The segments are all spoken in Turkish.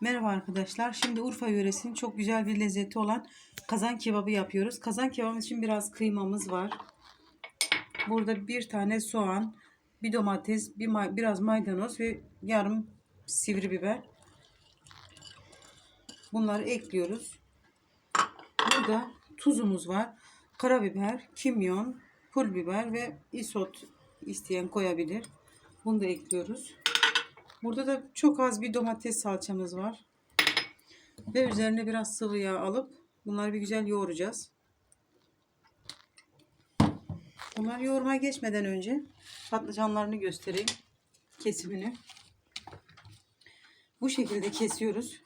Merhaba arkadaşlar. Şimdi Urfa yöresinin çok güzel bir lezzeti olan kazan kebabı yapıyoruz. Kazan kebabımız için biraz kıymamız var. Burada bir tane soğan, bir domates, bir ma- biraz maydanoz ve yarım sivri biber. Bunları ekliyoruz. Burada tuzumuz var. Karabiber, kimyon, pul biber ve isot isteyen koyabilir. Bunu da ekliyoruz. Burada da çok az bir domates salçamız var. Ve üzerine biraz sıvı yağ alıp bunları bir güzel yoğuracağız. Bunlar yoğurmaya geçmeden önce patlıcanlarını göstereyim. Kesimini. Bu şekilde kesiyoruz.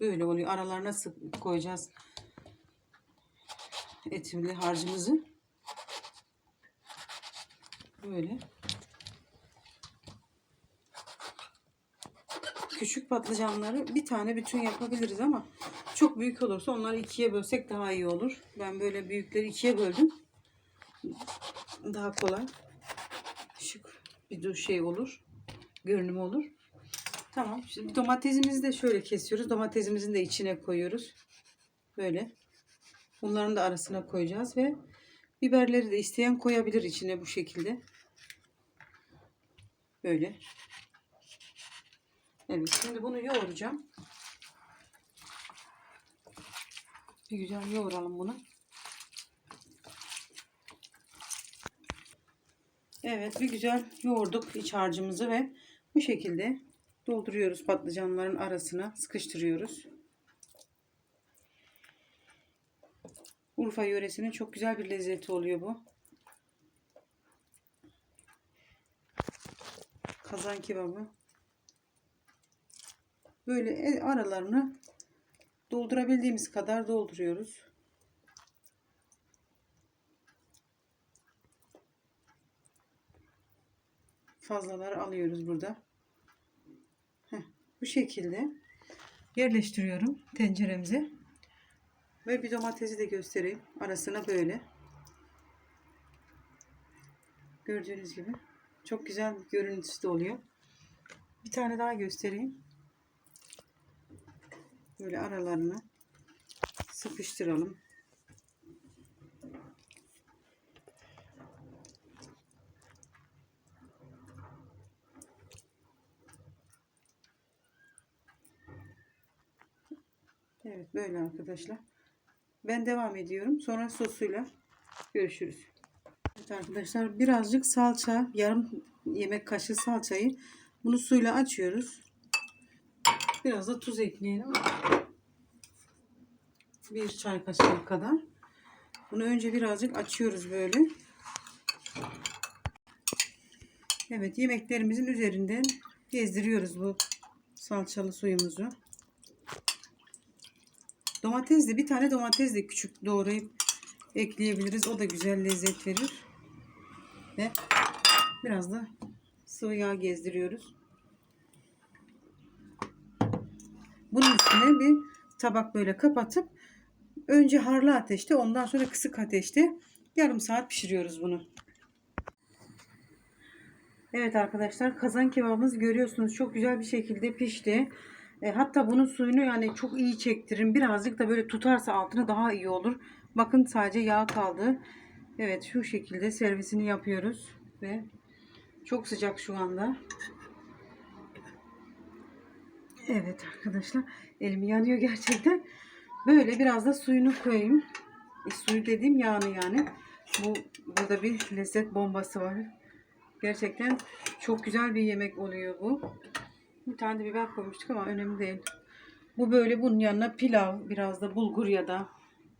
Böyle oluyor. Aralarına sık koyacağız etimli harcımızı. Böyle. Küçük patlıcanları bir tane bütün yapabiliriz ama çok büyük olursa onları ikiye bölsek daha iyi olur. Ben böyle büyükleri ikiye böldüm. Daha kolay. Şık bir şey olur. Görünüm olur. Tamam. Şimdi domatesimizi de şöyle kesiyoruz. Domatesimizin de içine koyuyoruz. Böyle. Bunların da arasına koyacağız ve biberleri de isteyen koyabilir içine bu şekilde. Böyle. Evet şimdi bunu yoğuracağım. Bir güzel yoğuralım bunu. Evet bir güzel yoğurduk iç harcımızı ve bu şekilde dolduruyoruz patlıcanların arasına sıkıştırıyoruz. Urfa yöresinin çok güzel bir lezzeti oluyor bu. Kazan kebabı. Böyle e- aralarını doldurabildiğimiz kadar dolduruyoruz. Fazlaları alıyoruz burada. Heh, bu şekilde yerleştiriyorum tenceremize. Ve bir domatesi de göstereyim. Arasına böyle. Gördüğünüz gibi. Çok güzel bir görüntüsü de oluyor. Bir tane daha göstereyim. Böyle aralarını sıkıştıralım. Evet böyle arkadaşlar. Ben devam ediyorum. Sonra sosuyla görüşürüz. Evet arkadaşlar birazcık salça, yarım yemek kaşığı salçayı bunu suyla açıyoruz. Biraz da tuz ekleyelim. Bir çay kaşığı kadar. Bunu önce birazcık açıyoruz böyle. Evet yemeklerimizin üzerinden gezdiriyoruz bu salçalı suyumuzu. Domates de bir tane domates de küçük doğrayıp ekleyebiliriz. O da güzel lezzet verir. Ve biraz da sıvı yağ gezdiriyoruz. Bunun üstüne bir tabak böyle kapatıp önce harlı ateşte ondan sonra kısık ateşte yarım saat pişiriyoruz bunu. Evet arkadaşlar kazan kebabımız görüyorsunuz çok güzel bir şekilde pişti. E, hatta bunun suyunu yani çok iyi çektirin. Birazcık da böyle tutarsa altını daha iyi olur. Bakın sadece yağ kaldı. Evet şu şekilde servisini yapıyoruz. Ve çok sıcak şu anda. Evet arkadaşlar elim yanıyor gerçekten. Böyle biraz da suyunu koyayım. E, suyu dediğim yağını yani. Bu burada bir lezzet bombası var. Gerçekten çok güzel bir yemek oluyor bu. Bir tane de biber koymuştuk ama önemli değil. Bu böyle bunun yanına pilav, biraz da bulgur ya da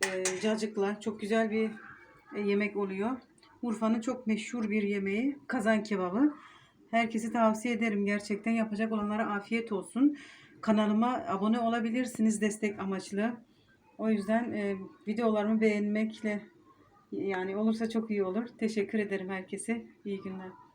e, cacıkla çok güzel bir e, yemek oluyor. Urfa'nın çok meşhur bir yemeği kazan kebabı. Herkese tavsiye ederim. Gerçekten yapacak olanlara afiyet olsun. Kanalıma abone olabilirsiniz destek amaçlı. O yüzden e, videolarımı beğenmekle yani olursa çok iyi olur. Teşekkür ederim herkese. İyi günler.